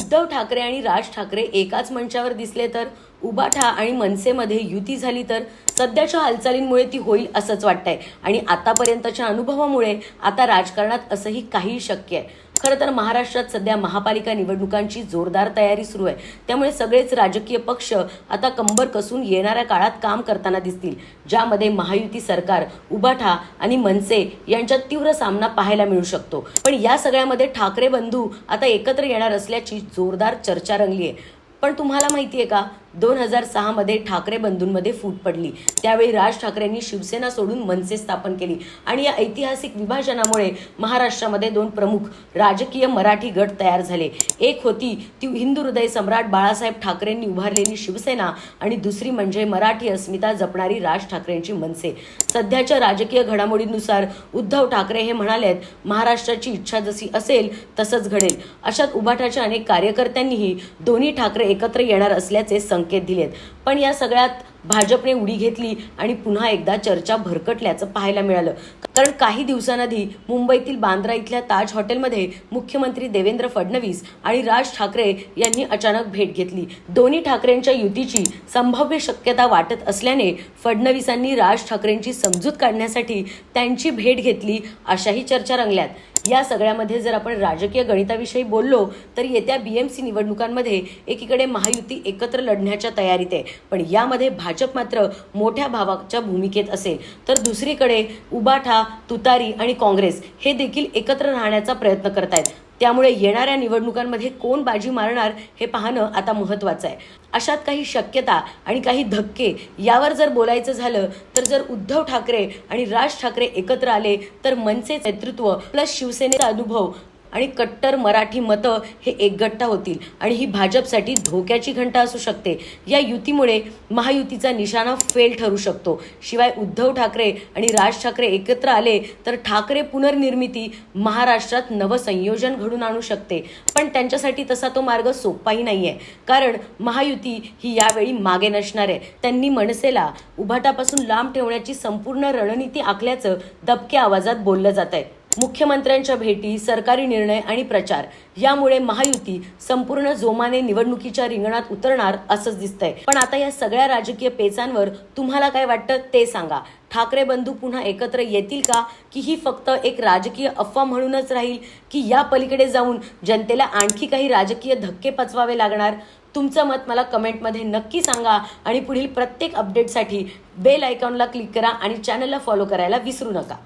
उद्धव ठाकरे आणि राज ठाकरे एकाच मंचावर दिसले तर उबाठा आणि मनसेमध्ये युती झाली तर सध्याच्या हालचालींमुळे ती होईल असंच वाटतंय. आणि आतापर्यंतच्या अनुभवामुळे आता राजकारणात असंही काही शक्य आहे. खरं तर महाराष्ट्रात सध्या महापालिका निवडणुकांची जोरदार तयारी सुरू आहे. त्यामुळे सगळेच राजकीय पक्ष आता कंबर कसून येणाऱ्या काळात काम करताना दिसतील. ज्यामध्ये महायुती सरकार उबाठा आणि मनसे यांच्यात तीव्र सामना पाहायला मिळू शकतो. पण या सगळ्यामध्ये ठाकरे बंधू आता एकत्र येणार असल्याची जोरदार चर्चा रंगली आहे पण तुम्हाला माहिती आहे का? दोन हजार सहामध्ये ठाकरे बंधूंमध्ये फूट पडली. त्यावेळी राज ठाकरेंनी शिवसेना सोडून मनसे स्थापन केली. आणि या ऐतिहासिक विभाजनामुळे महाराष्ट्रामध्ये दोन प्रमुख राजकीय मराठी गट तयार झाले. एक होती ती हिंदू हृदय सम्राट बाळासाहेब ठाकरेंनी उभारलेली शिवसेना आणि दुसरी म्हणजे मराठी अस्मिता जपणारी राज ठाकरेंची मनसे. सध्याच्या राजकीय घडामोडीनुसार उद्धव ठाकरे हे म्हणालेत महाराष्ट्राची इच्छा जशी असेल तसंच घडेल. अशात उभाटाच्या अनेक कार्यकर्त्यांनीही दोन्ही ठाकरे एकत्र येणार असल्याचे संकेत दिलेत. पण या सगळ्यात भाजपने उडी घेतली आणि पुन्हा एकदा चर्चा भरकटल्याचं पाहायला मिळालं. कारण काही दिवसांआधी मुंबईतील बांद्रा इथल्या ताज हॉटेलमध्ये मुख्यमंत्री देवेंद्र फडणवीस आणि राज ठाकरे यांनी अचानक भेट घेतली. दोन्ही ठाकरेंच्या युतीची संभाव्य शक्यता वाटत असल्याने फडणवीसांनी राज ठाकरेंची समजूत काढण्यासाठी त्यांची भेट घेतली अशाही चर्चा रंगल्यात. या सगळ्यामध्ये जर आपण राजकीय गणिताविषयी बोललो तर येत्या बी एम सी निवडणुकांमध्ये एकीकडे महायुती एकत्र लढण्याच्या तयारीत आहे. पण यामध्ये भाजप मात्र मोठ्या भावाच्या भूमिकेत असेल. तर दुसरीकडे उबाठा तुतारी आणि काँग्रेस हे देखील एकत्र राहण्याचा प्रयत्न करतायत. त्यामुळे येणाऱ्या निवडणुकांमध्ये कोण बाजी मारणार हे पाहणं आता महत्त्वाचं आहे. अशात काही शक्यता आणि काही धक्के यावर जर बोलायचं झालं तर जर उद्धव ठाकरे आणि राज ठाकरे एकत्र आले तर मनसे नेतृत्व प्लस शिवसेनेचा अनुभव आणि कट्टर मराठी मतं हे एकगट्टा होतील. आणि ही भाजपसाठी धोक्याची घंटा असू शकते. या युतीमुळे महायुतीचा निशाणा फेल ठरू शकतो. शिवाय उद्धव ठाकरे आणि राज ठाकरे एकत्र आले तर ठाकरे पुनर्निर्मिती महाराष्ट्रात नवसंयोजन घडून आणू शकते. पण त्यांच्यासाठी तसा तो मार्ग सोपाही नाही आहे कारण महायुती ही यावेळी मागे नसणार आहे. त्यांनी मनसेला उभाटापासून लांब ठेवण्याची संपूर्ण रणनीती आखल्याचं दबक्या आवाजात बोललं जात आहे मुख्यमंत्र्यांच्या भेटी सरकारी निर्णय आणि प्रचार यामुळे महायुती संपूर्ण जोमाने निवडणुकीच्या रिंगणात उतरणार असंच दिसतंय. पण आता या सगळ्या राजकीय पेचांवर तुम्हाला काय वाटतं ते सांगा. ठाकरे बंधू पुन्हा एकत्र येतील का? की ही फक्त एक राजकीय अफवा म्हणूनच राहील? की या पलीकडे जाऊन जनतेला आणखी काही राजकीय धक्के पचवावे लागणार? तुमचं मत मला कमेंटमध्ये नक्की सांगा आणि पुढील प्रत्येक अपडेटसाठी बेल आयकॉनला क्लिक करा आणि चॅनलला फॉलो करायला विसरू नका.